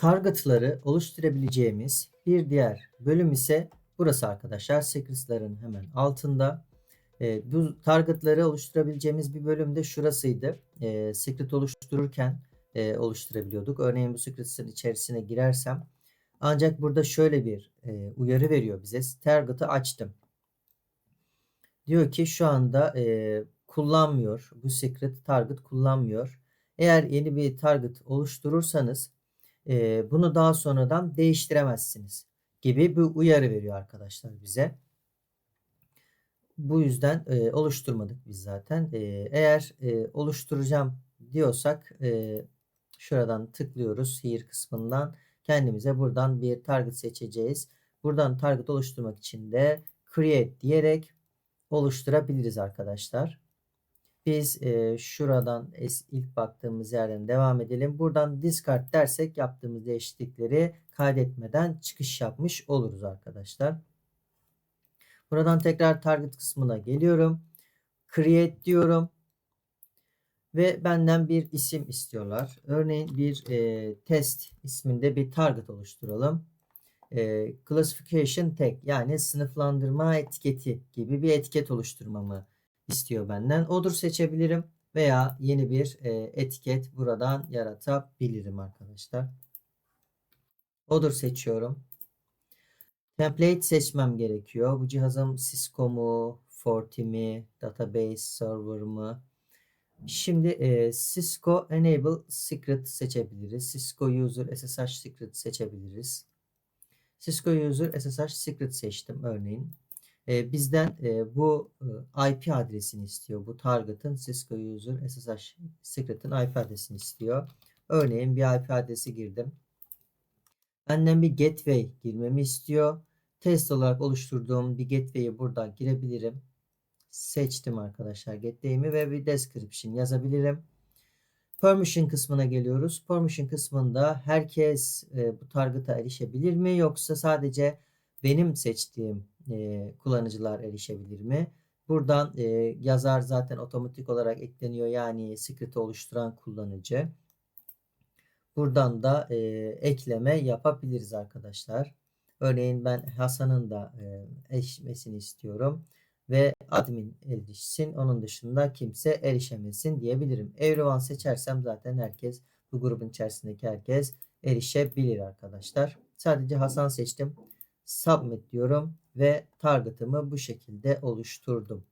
Target'ları oluşturabileceğimiz bir diğer bölüm ise burası arkadaşlar. Secrets'ların hemen altında. E, bu target'ları oluşturabileceğimiz bir bölüm de şurasıydı. E, secret oluştururken e, oluşturabiliyorduk. Örneğin bu secrets'ın içerisine girersem ancak burada şöyle bir e, uyarı veriyor bize. Target'ı açtım. Diyor ki şu anda e, kullanmıyor. Bu secret target kullanmıyor. Eğer yeni bir target oluşturursanız e, bunu daha sonradan değiştiremezsiniz gibi bir uyarı veriyor arkadaşlar bize. Bu yüzden e, oluşturmadık biz zaten. E, eğer e, oluşturacağım diyorsak e, şuradan tıklıyoruz here kısmından. Kendimize buradan bir target seçeceğiz. Buradan target oluşturmak için de create diyerek oluşturabiliriz arkadaşlar. Biz e, şuradan ilk baktığımız yerden devam edelim. Buradan discard dersek yaptığımız değişiklikleri kaydetmeden çıkış yapmış oluruz arkadaşlar. Buradan tekrar target kısmına geliyorum. Create diyorum. Ve benden bir isim istiyorlar. Örneğin bir e, test isminde bir target oluşturalım. E, classification tag yani sınıflandırma etiketi gibi bir etiket oluşturmamı istiyor benden. Odur seçebilirim veya yeni bir e, etiket buradan yaratabilirim arkadaşlar. Odur seçiyorum. Template seçmem gerekiyor. Bu cihazım Cisco mu, Forti mi, Database Server mı? Şimdi e, Cisco Enable Secret seçebiliriz. Cisco User SSH Secret seçebiliriz. Cisco User SSH Secret seçtim örneğin. Bizden bu IP adresini istiyor. Bu target'ın Cisco User SSH Secret'ın IP adresini istiyor. Örneğin bir IP adresi girdim. Benden bir gateway girmemi istiyor. Test olarak oluşturduğum bir gateway'i buradan girebilirim. Seçtim arkadaşlar gateway'imi ve bir description yazabilirim. Permission kısmına geliyoruz. Permission kısmında herkes bu target'a erişebilir mi yoksa sadece benim seçtiğim e, kullanıcılar erişebilir mi? Buradan e, yazar zaten otomatik olarak ekleniyor yani secret'i oluşturan kullanıcı. Buradan da e, ekleme yapabiliriz arkadaşlar. Örneğin ben Hasan'ın da e, erişmesini istiyorum ve admin erişsin. Onun dışında kimse erişemesin diyebilirim. Everyone seçersem zaten herkes bu grubun içerisindeki herkes erişebilir arkadaşlar. Sadece Hasan seçtim. Submit diyorum ve target'ımı bu şekilde oluşturdum.